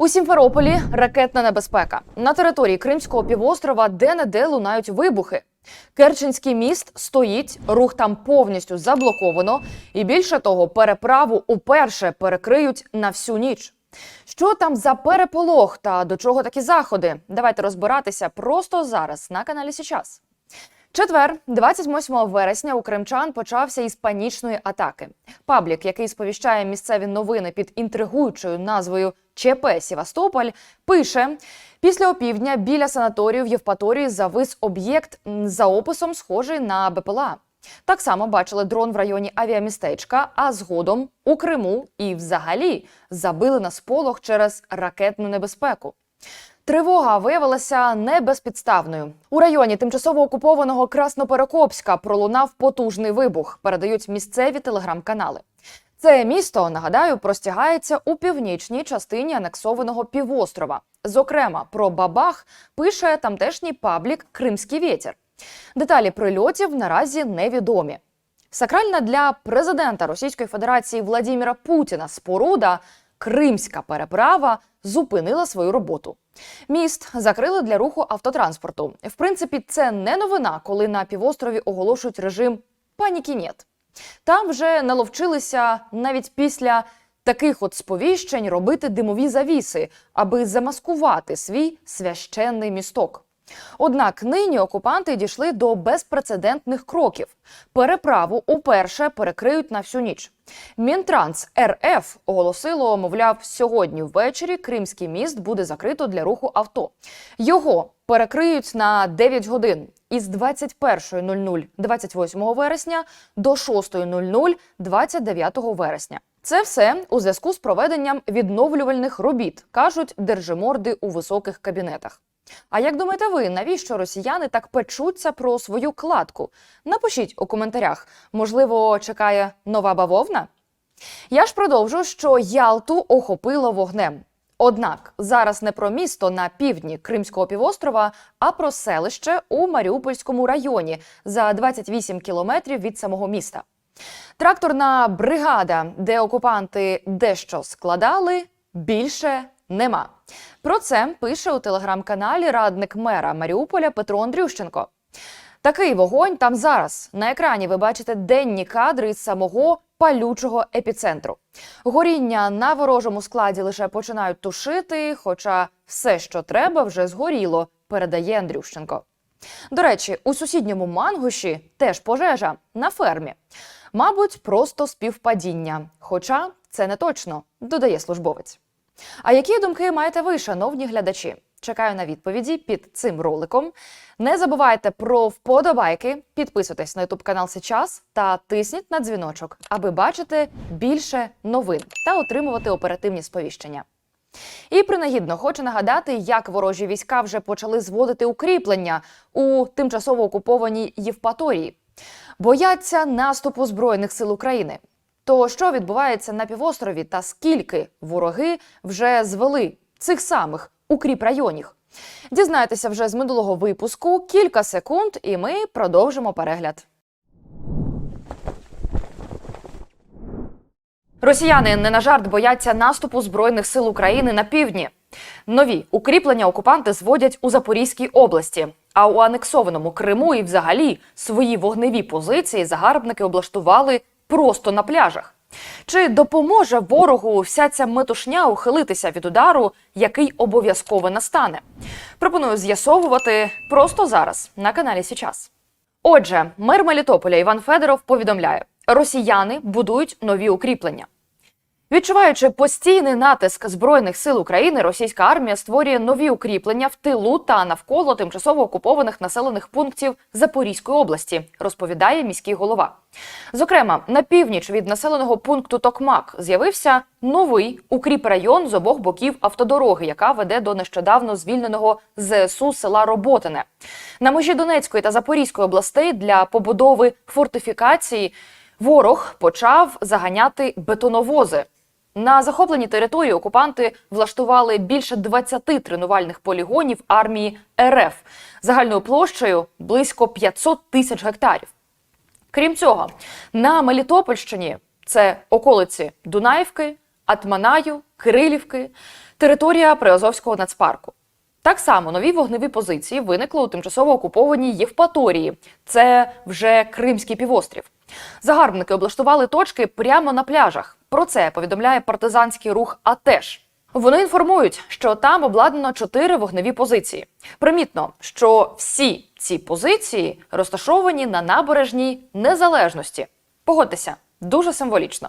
У Сімферополі ракетна небезпека. На території Кримського півострова де-не-де лунають вибухи. Керченський міст стоїть, рух там повністю заблоковано, і більше того, переправу уперше перекриють на всю ніч. Що там за переполох та до чого такі заходи? Давайте розбиратися просто зараз на каналі Січас. Четвер, 28 вересня, у кримчан почався із панічної атаки. Паблік, який сповіщає місцеві новини під інтригуючою назвою ЧП Сівастополь, пише: після опівдня біля санаторію в Євпаторії завис об'єкт за описом, схожий на БПЛА. Так само бачили дрон в районі авіамістечка, а згодом у Криму і взагалі забили на сполох через ракетну небезпеку. Тривога виявилася не безпідставною. У районі тимчасово окупованого Красноперекопська пролунав потужний вибух. Передають місцеві телеграм-канали. Це місто, нагадаю, простягається у північній частині анексованого півострова. Зокрема, про бабах пише тамтешній паблік Кримський вітер. Деталі прильотів наразі невідомі. Сакральна для президента Російської Федерації Владіміра Путіна споруда Кримська переправа зупинила свою роботу. Міст закрили для руху автотранспорту. В принципі, це не новина, коли на півострові оголошують режим паніки нет. Там вже наловчилися навіть після таких от сповіщень робити димові завіси, аби замаскувати свій священний місток. Однак нині окупанти дійшли до безпрецедентних кроків. Переправу уперше перекриють на всю ніч. Мінтранс РФ оголосило, мовляв, сьогодні ввечері Кримський міст буде закрито для руху авто. Його перекриють на 9 годин із 21.00 28 вересня до 6.00 29 вересня. Це все у зв'язку з проведенням відновлювальних робіт, кажуть держиморди у високих кабінетах. А як думаєте ви, навіщо росіяни так печуться про свою кладку? Напишіть у коментарях. Можливо, чекає нова бавовна? Я ж продовжу, що Ялту охопило вогнем. Однак зараз не про місто на півдні Кримського півострова, а про селище у Маріупольському районі за 28 кілометрів від самого міста. Тракторна бригада, де окупанти дещо складали, більше нема. Про це пише у телеграм-каналі радник мера Маріуполя Петро Андрющенко. Такий вогонь там зараз. На екрані ви бачите денні кадри з самого палючого епіцентру. Горіння на ворожому складі лише починають тушити, хоча все, що треба, вже згоріло, передає Андрющенко. До речі, у сусідньому мангуші теж пожежа на фермі. Мабуть, просто співпадіння. Хоча це не точно, додає службовець. А які думки маєте ви, шановні глядачі? Чекаю на відповіді під цим роликом. Не забувайте про вподобайки, підписуйтесь на YouTube канал Сейчас та тисніть на дзвіночок, аби бачити більше новин та отримувати оперативні сповіщення. І принагідно хочу нагадати, як ворожі війська вже почали зводити укріплення у тимчасово окупованій Євпаторії. Бояться наступу збройних сил України. То що відбувається на півострові та скільки вороги вже звели цих самих укріп районів? Дізнайтеся вже з минулого випуску кілька секунд, і ми продовжимо перегляд. Росіяни не на жарт бояться наступу збройних сил України на півдні. Нові укріплення окупанти зводять у Запорізькій області. А у анексованому Криму і взагалі свої вогневі позиції загарбники облаштували просто на пляжах. Чи допоможе ворогу вся ця метушня ухилитися від удару, який обов'язково настане? Пропоную з'ясовувати просто зараз на каналі Січас. Отже, мер Мелітополя Іван Федоров повідомляє: росіяни будують нові укріплення. Відчуваючи постійний натиск збройних сил України, російська армія створює нові укріплення в тилу та навколо тимчасово окупованих населених пунктів Запорізької області, розповідає міський голова. Зокрема, на північ від населеного пункту Токмак з'явився новий укріп-район з обох боків автодороги, яка веде до нещодавно звільненого ЗСУ села Роботине. На межі Донецької та Запорізької областей для побудови фортифікації ворог почав заганяти бетоновози. На захопленій території окупанти влаштували більше 20 тренувальних полігонів армії РФ загальною площею близько 500 тисяч гектарів. Крім цього, на Мелітопольщині це околиці Дунаївки, Атманаю, Кирилівки. Територія Приазовського нацпарку. Так само нові вогневі позиції виникли у тимчасово окупованій Євпаторії. Це вже Кримський півострів. Загарбники облаштували точки прямо на пляжах. Про це повідомляє партизанський рух АТЕШ. Вони інформують, що там обладнано чотири вогневі позиції. Примітно, що всі ці позиції розташовані на набережній незалежності. Погодьтеся, дуже символічно.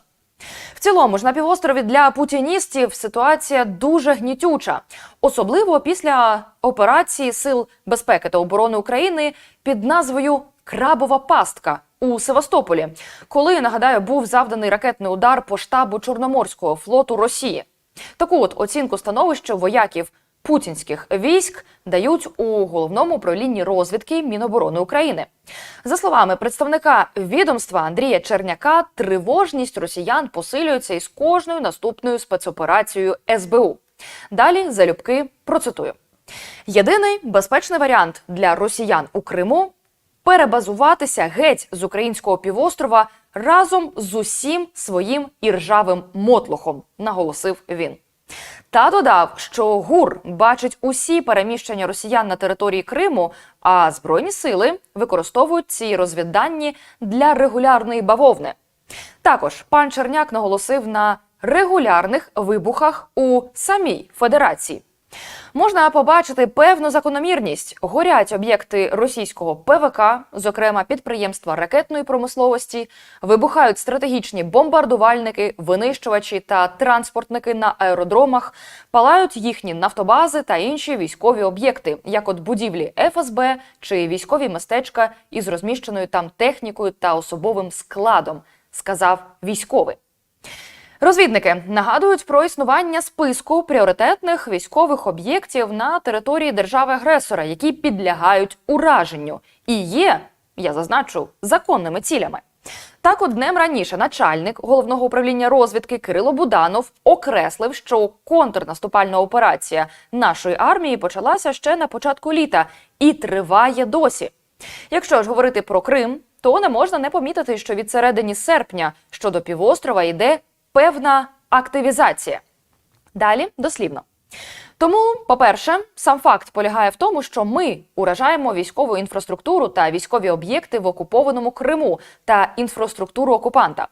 В цілому ж на півострові для путіністів ситуація дуже гнітюча, особливо після операції Сил безпеки та оборони України під назвою Крабова пастка у Севастополі, коли нагадаю був завданий ракетний удар по штабу Чорноморського флоту Росії. Таку от оцінку становища вояків путінських військ дають у головному управлінні розвідки Міноборони України. За словами представника відомства Андрія Черняка, тривожність росіян посилюється із кожною наступною спецоперацією СБУ. Далі залюбки процитую: єдиний безпечний варіант для росіян у Криму перебазуватися геть з українського півострова разом з усім своїм іржавим мотлохом, наголосив він. Та додав, що ГУР бачить усі переміщення росіян на території Криму, а збройні сили використовують ці розвіддані для регулярної бавовни. Також пан Черняк наголосив на регулярних вибухах у самій федерації. Можна побачити певну закономірність. Горять об'єкти російського ПВК, зокрема підприємства ракетної промисловості, вибухають стратегічні бомбардувальники, винищувачі та транспортники на аеродромах, палають їхні нафтобази та інші військові об'єкти, як от будівлі ФСБ чи військові містечка із розміщеною там технікою та особовим складом, сказав військовий. Розвідники нагадують про існування списку пріоритетних військових об'єктів на території держави-агресора, які підлягають ураженню і є, я зазначу, законними цілями. Так, от днем раніше начальник головного управління розвідки Кирило Буданов окреслив, що контрнаступальна операція нашої армії почалася ще на початку літа і триває досі. Якщо ж говорити про Крим, то не можна не помітити, що від середини серпня щодо півострова йде певна активізація. Далі дослівно. Тому, по-перше, сам факт полягає в тому, що ми уражаємо військову інфраструктуру та військові об'єкти в окупованому Криму та інфраструктуру окупанта.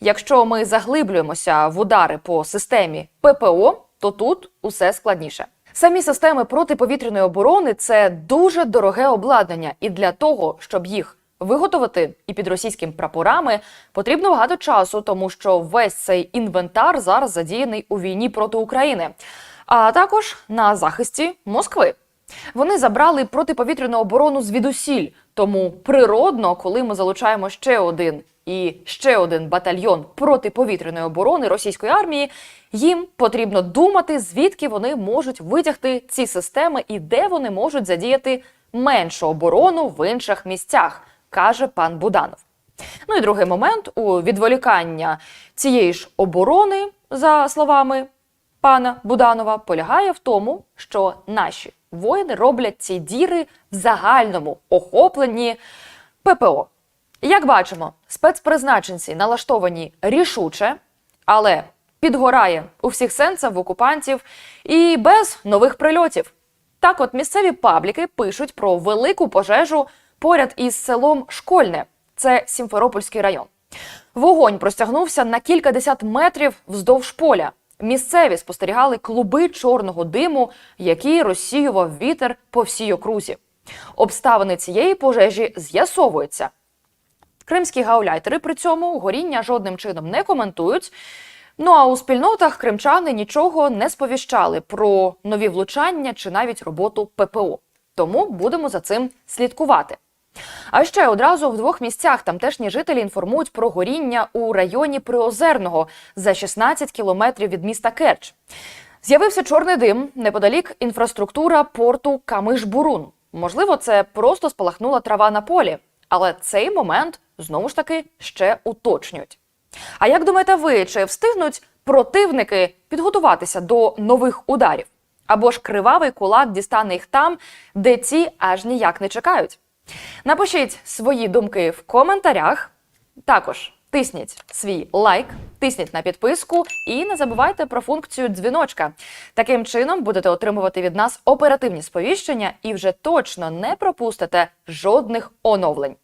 Якщо ми заглиблюємося в удари по системі ППО, то тут усе складніше. Самі системи протиповітряної оборони це дуже дороге обладнання, і для того, щоб їх виготовити і під російськими прапорами, потрібно багато часу, тому що весь цей інвентар зараз задіяний у війні проти України, а також на захисті Москви. Вони забрали протиповітряну оборону звідусіль, тому природно, коли ми залучаємо ще один і ще один батальйон протиповітряної оборони російської армії, їм потрібно думати, звідки вони можуть витягти ці системи і де вони можуть задіяти меншу оборону в інших місцях, каже пан Буданов. Ну і другий момент у відволікання цієї ж оборони, за словами пана Буданова, полягає в тому, що наші воїни роблять ці діри в загальному охопленні ППО. Як бачимо, спецпризначенці налаштовані рішуче, але підгорає у всіх сенсах в окупантів і без нових прильотів. Так, от місцеві пабліки пишуть про велику пожежу поряд із селом Школьне, це Сімферопольський район. Вогонь простягнувся на кількадесят метрів вздовж поля. Місцеві спостерігали клуби чорного диму, які розсіював вітер по всій окрузі. Обставини цієї пожежі з'ясовуються. Кримські гауляйтери при цьому горіння жодним чином не коментують. Ну а у спільнотах кримчани нічого не сповіщали про нові влучання чи навіть роботу ППО. Тому будемо за цим слідкувати. А ще одразу в двох місцях тамтешні жителі інформують про горіння у районі Приозерного за 16 кілометрів від міста Керч. З'явився чорний дим неподалік інфраструктура порту Камиш-Бурун. Можливо, це просто спалахнула трава на полі, але цей момент знову ж таки ще уточнюють. А як думаєте ви, чи встигнуть противники підготуватися до нових ударів? Або ж кривавий кулак дістане їх там, де ці аж ніяк не чекають? Напишіть свої думки в коментарях. Також Тисніть свій лайк, тисніть на підписку і не забувайте про функцію дзвіночка. Таким чином будете отримувати від нас оперативні сповіщення і вже точно не пропустите жодних оновлень.